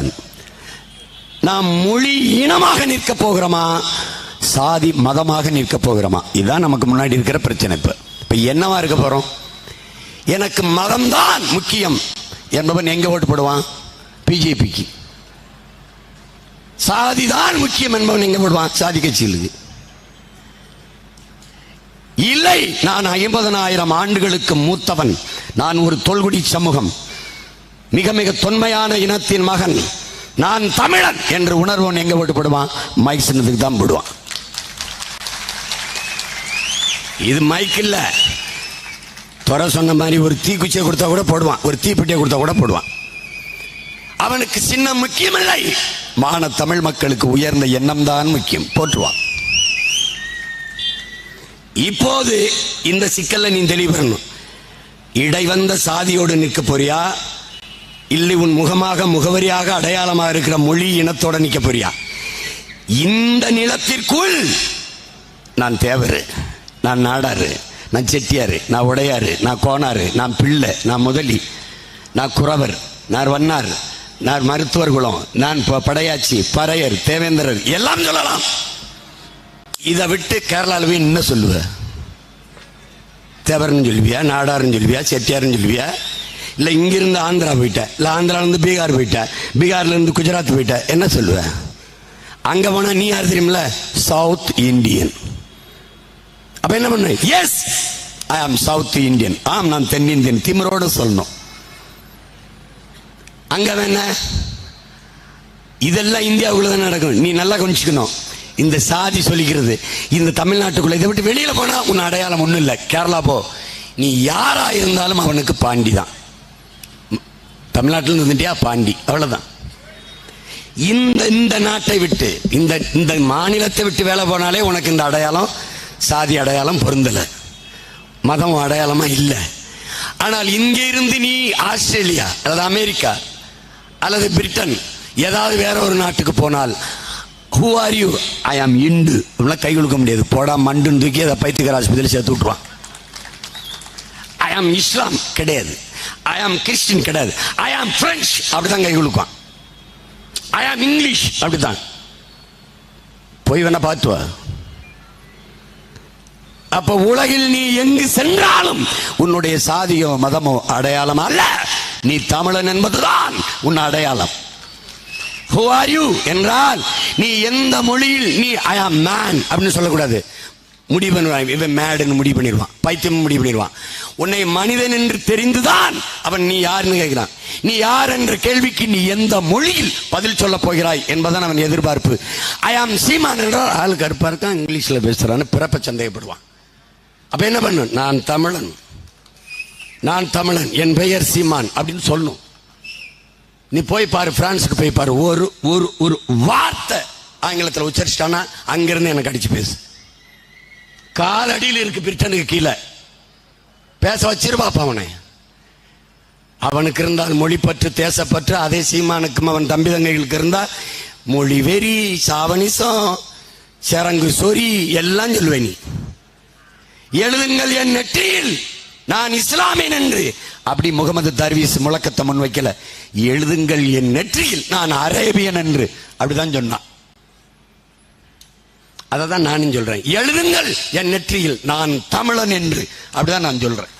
தமிழன் நாம் மொழி இனமாக நிற்க போகிறோமா? சாதி மதமாக நிற்க போகிறோமா? இதுதான் நமக்கு முன்னாடி இருக்கிற பிரச்சனை இப்ப. இப்ப என்னவா இருக்க போறோம்? எனக்கு மதம்தான் முக்கியம். என்பவன் எங்க ஓட்டு போடுவான்? பிஜேபிக்கு. சாதிதான் முக்கியம் என்பவன் எங்க போடுவான்? சாதி கட்சிகளுக்கு. இல்லை நான் ஐம்பதனாயிரம் ஆண்டுகளுக்கு மூத்தவன். நான் ஒரு தொல்குடி சமூகம். மிக மிக தொன்மையான இனத்தின் மகன். நான் தமிழன் என்று உணர்வன் எங்க போட்டு போடுவான் மைக் சின்னத்துக்கு தான் போடுவான். இது மைக் இல்ல. துறை சொன்ன மாதிரி ஒரு தீக்குச்சியை கொடுத்தா கூட போடுவான். ஒரு தீப்பெட்டியை கொடுத்தா கூட போடுவான். அவனுக்கு சின்னம் முக்கியமில்லை மான தமிழ் மக்களுக்கு உயர்ந்த எண்ணம் தான் முக்கியம். போற்றுவான். இப்போது இந்த சிக்கல்ல நீ தெளிவு பெறணும் இடைவந்த சாதியோடு நிற்க போறியா? இல்லை உன் முகமாக முகவரியாக அடையாளமாக இருக்கிற மொழி இனத்தோட நிற்க போறியா? இந்த நிலத்திற்குள் நான் தேவரு நான் நாடாரு நான் செட்டியாரு நான் உடையாரு நான் கோனாரு நான் பிள்ளை நான் முதலி நான் குறவர் நான் வன்னார் நான் மருத்துவர் குலம் நான் படையாச்சி பறையர் தேவேந்திரர் எல்லாம் சொல்லலாம். இதை விட்டு கேரளாவில் போய் என்ன சொல்லுவ. தேவர்னு சொல்லுவியா நாடாருன்னு சொல்லுவியா செட்டியாருன்னு சொல்லுவியா? இல்லை இங்கிருந்து ஆந்திரா போயிட்டேன். இல்லை ஆந்திராலேருந்து பீகார் போயிட்ட பீகார்லேருந்து குஜராத் போயிட்டேன். என்ன சொல்லுவ அங்கே போனால் நீ யார் தெரியும்ல சவுத் இந்தியன் அப்போ என்ன பண்ண? எஸ் ஐ ஆம் சவுத் இந்தியன் ஆம் நான் தென்னிந்தியன். திமிரோட சொல்லணும். அங்கே வேண இதெல்லாம் இந்தியாவுக்குள்ள தான் நடக்கும். நீ நல்லா கொஞ்சிக்கணும் இந்த சாதி சொல்லிக்கிறது இந்த தமிழ்நாட்டுக்குள்ள இதை விட்டு வெளியில் போனால் உன் அடையாளம் ஒன்றும் இல்லை. கேரளா போ. நீ யாராக இருந்தாலும் அவனுக்கு பாண்டி தான் தமிழ்நாட்டில் இருந்துட்டியா பாண்டி. அவ்வளோதான் இந்த இந்த நாட்டை விட்டு இந்த இந்த மாநிலத்தை விட்டு வேலை போனாலே உனக்கு இந்த அடையாளம் சாதி அடையாளம் பொருந்தலை. மதம் அடையாளமாக இல்லை. ஆனால் இங்கே இருந்து நீ ஆஸ்திரேலியா அல்லது அமெரிக்கா அல்லது பிரிட்டன் ஏதாவது வேற ஒரு நாட்டுக்கு போனால் ஹூ ஆர் யூ ஐ ஆம் இண்டு அப்படிலாம் கை கொடுக்க முடியாது. போடா மண்டுன்னு தூக்கி அதை பைத்தியக்கார ஆஸ்பத்திரியில் சேர்த்து விட்டுருவான். ஐ ஆம் இஸ்லாம் கிடையாது. ஐ ஆம் கிறிஸ்டின் கிடையாது. ஐ ஆம் பிரெஞ்சு அப்படிதான் கை கொடுப்பான் ஐ ஆம் இங்கிலீஷ் அப்படிதான் போய் வேணா பார்த்துவா அப்ப உலகில் நீ எங்கு சென்றாலும் உன்னுடைய சாதியோ மதமோ அடையாளம் அல்ல. நீ தமிழன் என்பதுதான் உன் அடையாளம். ஹூ ஆர் யூ என்றால் நீ எந்த மொழியில் நீ ஐ ஆம் மேன் அப்படின்னு சொல்லக்கூடாது. முடிவு பண்ணுவான் இவன் மேடுன்னு முடிவு பண்ணிடுவான். பைத்தியம் முடிவு பண்ணிடுவான். உன்னை மனிதன் என்று தெரிந்துதான் அவன் நீ யாருன்னு கேட்கிறான். நீ யார் என்ற கேள்விக்கு நீ எந்த மொழியில் பதில் சொல்ல போகிறாய் என்பதான் அவன் எதிர்பார்ப்பு. ஐ ஆம் சீமான் என்றால் ஆள் கருப்பாக இருக்கான் இங்கிலீஷில் பேசுகிறான்னு பிறப்ப சந்தேகப்படுவான். அப்போ என்ன பண்ணு நான் தமிழன். நான் தமிழன். என் பெயர் சீமான் அப்படின்னு சொல்லணும் நீ போய் பாரு பிரான்ஸுக்கு போய் பாரு. ஒரு ஒரு ஒரு வார்த்தை ஆங்கிலத்தில் உச்சரிச்சிட்டானா அங்கிருந்து எனக்கு அடிச்சு பேசு. காலடியில் இருக்கு பிரிட்டனுக்கு கீழே. பேச வச்சிருவாப்பா அவனை. அவனுக்கு இருந்தால் மொழிப்பற்று தேசப்பற்று அதே சீமானுக்கும் அவன் தம்பி தங்கைகளுக்கு இருந்தா மொழி வெறி சாவனிசம் சரங்கு சொறி எல்லாம் சொல்லுவேன் நீ. எழுதுங்கள் என் நெற்றியில் நான் இஸ்லாமியன் என்று. அப்படி முகமது தர்வீஸ் முழக்கத்தை முன் வைக்கல எழுதுங்கள் என் நெற்றியில் நான் அரேபியன் என்று. அப்படிதான் சொன்னான். அதை தான் நானும் சொல்றேன். எழுதுங்கள் என் நெற்றியில் நான் தமிழன் என்று. அப்படிதான் நான் சொல்றேன்.